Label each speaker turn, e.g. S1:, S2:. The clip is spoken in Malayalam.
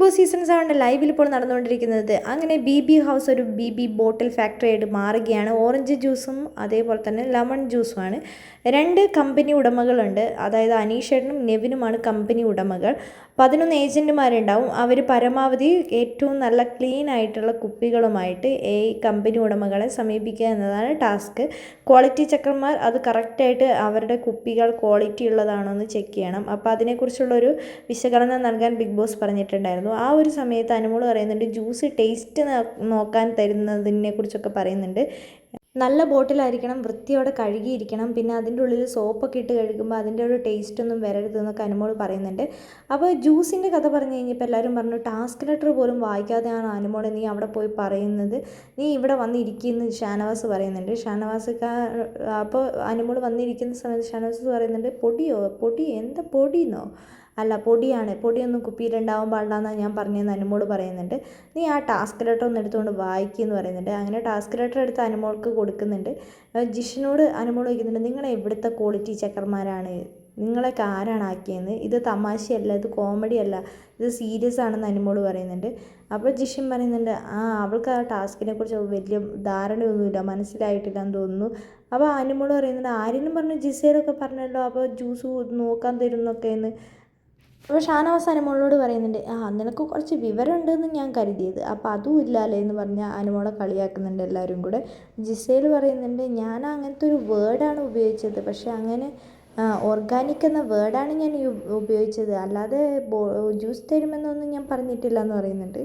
S1: ബോസ് സീസൺസ് ആണ് ലൈവിൽ ഇപ്പോൾ നടന്നുകൊണ്ടിരിക്കുന്നത്. അങ്ങനെ ബി ബി ഹൗസ് ഒരു ബി ബി ബോട്ടിൽ ഫാക്ടറി ആയിട്ട് മാറുകയാണ്. ഓറഞ്ച് ജ്യൂസും അതേപോലെ തന്നെ ലെമൺ ജ്യൂസുമാണ് രണ്ട് കമ്പനി ഉടമകളുണ്ട്. അതായത് അനീഷേട്ടനും നെവിനുമാണ് കമ്പനി ഉടമകൾ. പതിനൊന്ന് ഏജന്റുമാരുണ്ടാവും അവർ പരമാവധി ഏറ്റവും നല്ല ക്ലീൻ ആയിട്ടുള്ള കുപ്പികളുമായിട്ട് ഈ കമ്പനി ഉടമകളെ സമീപിക്കുക എന്നതാണ് ടാസ്ക് ക്വാളിറ്റി ചെക്കർമാർ അത് കറക്റ്റായിട്ട് അവരുടെ കുപ്പികൾ ക്വാളിറ്റി ഉള്ളതാണോ എന്ന് ചെക്ക് ചെയ്യണം. അപ്പോൾ അതിനെക്കുറിച്ചുള്ളൊരു വിശകലനം നൽകാൻ ബിഗ് ബോസ് പറഞ്ഞിട്ടുണ്ടായിരുന്നു. ആ ഒരു സമയത്ത് അനുമോൾ പറയുന്നുണ്ട് ജ്യൂസ് ടേസ്റ്റ് നോക്കാൻ തരുന്നതിനെ കുറിച്ചൊക്കെ പറയുന്നുണ്ട്. നല്ല ബോട്ടിലായിരിക്കണം വൃത്തിയോടെ കഴുകിയിരിക്കണം പിന്നെ അതിന്റെ ഉള്ളിൽ സോപ്പൊക്കെ ഇട്ട് കഴുകുമ്പോൾ അതിന്റെ ഒരു ടേസ്റ്റ് ഒന്നും വരരുതെന്നൊക്കെ അനുമോൾ പറയുന്നുണ്ട്. അപ്പോൾ ജ്യൂസിന്റെ കഥ പറഞ്ഞു കഴിഞ്ഞപ്പോൾ എല്ലാവരും പറഞ്ഞു ടാസ്ക് ലെറ്റർ പോലും വായിക്കാതെയാണ് അനുമോളെ നീ അവിടെ പോയി പറയുന്നത്. നീ ഇവിടെ വന്നിരിക്കുന്നു ഷാനവാസ് പറയുന്നുണ്ട്. ഷാനവാസ് അപ്പോൾ അനുമോൾ വന്നിരിക്കുന്ന സമയത്ത് ഷാനവാസ് പറയുന്നുണ്ട് പൊടിയോ? പൊടി? എന്താ പൊടിയെന്നോ അല്ല പൊടിയാണ്. പൊടിയൊന്നും കുപ്പിയിലുണ്ടാവാൻ പാടില്ല എന്നാണ് ഞാൻ പറഞ്ഞതെന്ന് അനുമോൾ പറയുന്നുണ്ട്. നീ ആ ടാസ്ക് ലെറ്റർ ഒന്ന് എടുത്തുകൊണ്ട് വായിക്കുമെന്ന് പറയുന്നുണ്ട്. അങ്ങനെ ടാസ്ക് ലെറ്റർ എടുത്ത് അനുമോൾക്ക് കൊടുക്കുന്നുണ്ട്. ജിഷിനോട് അനുമോൾ ചോദിക്കുന്നുണ്ട് നിങ്ങൾ എവിടുത്തെ ക്വാളിറ്റി ചെക്കർമാരാണ്? നിങ്ങളൊക്കെ ആരാണ് ആക്കിയെന്ന്? ഇത് തമാശയല്ല ഇത് കോമഡി അല്ല ഇത് സീരിയസ് ആണെന്ന് അനുമോൾ പറയുന്നുണ്ട്. അപ്പോൾ ജിഷൻ പറയുന്നുണ്ട് ആ അവൾക്ക് ആ ടാസ്കിനെ കുറിച്ച് വലിയ ധാരണയൊന്നുമില്ല മനസ്സിലായിട്ടില്ല എന്ന് തോന്നുന്നു. അപ്പോൾ അനുമോൾ പറയുന്നുണ്ട് ആരെങ്കിലും പറഞ്ഞു ജിസേലൊക്കെ പറഞ്ഞല്ലോ അപ്പോൾ ജ്യൂസ് നോക്കാൻ തരുന്നൊക്കെ എന്ന് അപ്പോൾ ഷാനവാസ് അനുമോളോട് പറയുന്നുണ്ട് ആ നിനക്ക് കുറച്ച് വിവരമുണ്ടെന്ന് ഞാൻ കരുതിയത്. അപ്പോൾ അതും ഇല്ലാലേ എന്ന് പറഞ്ഞ് അനുമോളെ കളിയാക്കുന്നുണ്ട് എല്ലാവരും കൂടെ. ജിസേൽ പറയുന്നുണ്ട് ഞാൻ അങ്ങനത്തെ ഒരു വേർഡാണ് ഉപയോഗിച്ചത്. പക്ഷേ അങ്ങനെ ഓർഗാനിക് എന്ന വേർഡാണ് ഞാൻ ഉപയോഗിച്ചത്. അല്ലാതെ ജ്യൂസ് തരുമെന്നൊന്നും ഞാൻ പറഞ്ഞിട്ടില്ല എന്ന് പറയുന്നുണ്ട്.